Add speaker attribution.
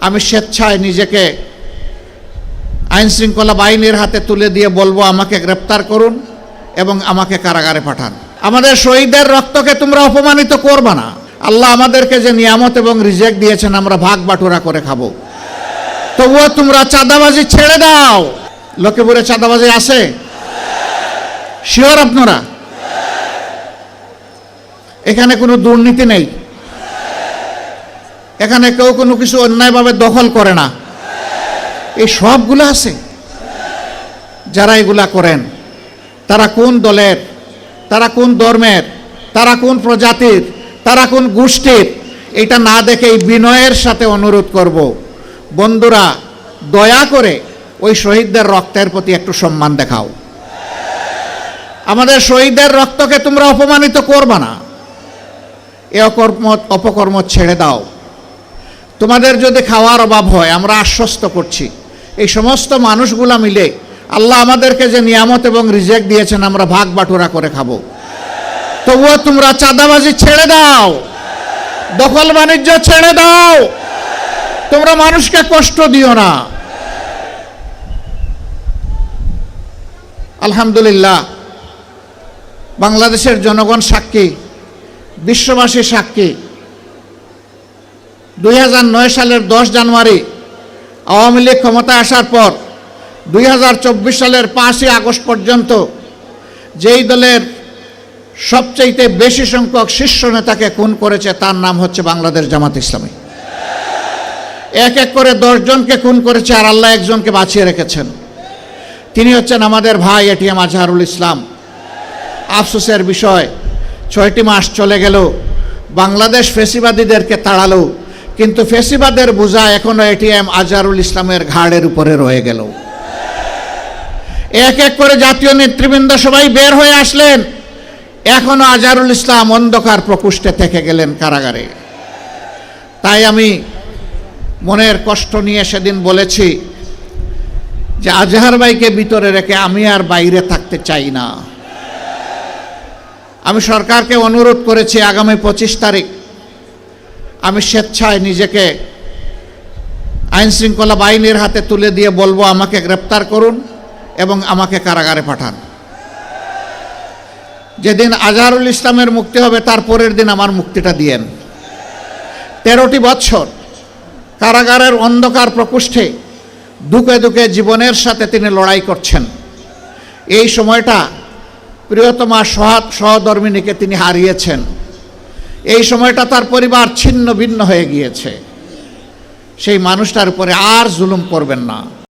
Speaker 1: আমি স্বেচ্ছায় নিজেকে আইন শৃঙ্খলা বাহিনীর হাতে তুলে দিয়ে বলব, আমাকে গ্রেপ্তার করুন এবং আমাকে কারাগারে পাঠান। আমাদের শহীদদের রক্তকে তোমরা অপমানিত করবা না। আল্লাহ আমাদেরকে যে নিয়ামত এবং রিজেক্ট দিয়েছেন, আমরা ভাগ বাটুরা করে খাব। তবুও তোমরা চাঁদাবাজি ছেড়ে দাও। লক্ষ্মীপুরে চাঁদাবাজি আছে? শিওর আপনারা? এখানে কোনো দুর্নীতি নেই। এখানে কেউ কোনো কিছু অন্যায়ভাবে দখল করে না। এই সবগুলো আছে। যারা এগুলা করেন, তারা কোন দলের, তারা কোন ধর্মের, তারা কোন প্রজাতির, তারা কোন গোষ্ঠীর, এটা না দেখে এই বিনয়ের সাথে অনুরোধ করব। বন্ধুরা, দয়া করে ওই শহীদদের রক্তের প্রতি একটু সম্মান দেখাও। আমাদের শহীদদের রক্তকে তোমরা অপমানিত করবা না। এ অকর্ম, অপকর্ম ছেড়ে দাও। তোমাদের যদি খাওয়ার অভাব হয়, আমরা আশ্বস্ত করছি। এই সমস্ত মানুষগুলা মিলে আল্লাহ আমাদেরকে যে নিয়ামত এবং রিজেক্ট দিয়েছেন, আমরা ভাগ বাটুরা করে খাব। তবুও তোমরা চাঁদাবাজি ছেড়ে দাও। দখল বাণিজ্য ছেড়ে দাও। তোমরা মানুষকে কষ্ট দিও না। আলহামদুলিল্লাহ, বাংলাদেশের জনগণ সাক্ষী বিশ্ববাসী সাক্ষী দুই হাজার নয় সালের দশ জানুয়ারি আওয়ামী লীগ ক্ষমতায় আসার পর দুই হাজার চব্বিশ সালের পাঁচই আগস্ট পর্যন্ত যেই দলের সবচাইতে বেশি সংখ্যক শীর্ষ নেতাকে খুন করেছে, তার নাম হচ্ছে বাংলাদেশ জামাত ইসলামী। এক এক করে দশজনকে খুন করেছে আর আল্লাহ একজনকে বাঁচিয়ে রেখেছেন। তিনি হচ্ছেন আমাদের ভাই এটিএম আজহারুল ইসলাম। আফসোসের বিষয়, ছয়টি মাস চলে গেল, বাংলাদেশ ফেসিবাদীদেরকে তাড়ালো কিন্তু ফেসিবাদের বোঝা এখনও এটিএম আজারুল ইসলামের ঘাড়ের উপরে রয়ে গেল। এক এক করে জাতীয় নেতৃবৃন্দ সবাই বের হয়ে আসলেন। এখনও আজারুল ইসলাম অন্ধকার প্রকোষ্ঠে থেকে গেলেন কারাগারে। তাই আমি মনের কষ্ট নিয়ে সেদিন বলেছি যে আজহার ভাইকে ভিতরে রেখে আমি আর বাইরে থাকতে চাই না। আমি সরকারকে অনুরোধ করেছি আগামী পঁচিশ তারিখ আমি স্বেচ্ছায় নিজেকে আইন শৃঙ্খলা বাহিনীর হাতে তুলে দিয়ে বলব, আমাকে গ্রেপ্তার করুন এবং আমাকে কারাগারে পাঠান। যেদিন আজহারুল ইসলামের মুক্তি হবে, তার পরের দিন আমার মুক্তিটা দিয়েন। তেরোটি বৎসর কারাগারের অন্ধকার প্রকোষ্ঠে দুকে দুকে জীবনের সাথে তিনি লড়াই করছেন। এই সময়টা প্রিয়তমা সহাত সহধর্মিনীকে তিনি হারিয়েছেন। এই সময়টা তার পরিবার ছিন্ন ভিন্ন হয়ে গিয়েছে। সেই মানুষটার উপরে আর জুলুম করবেন না।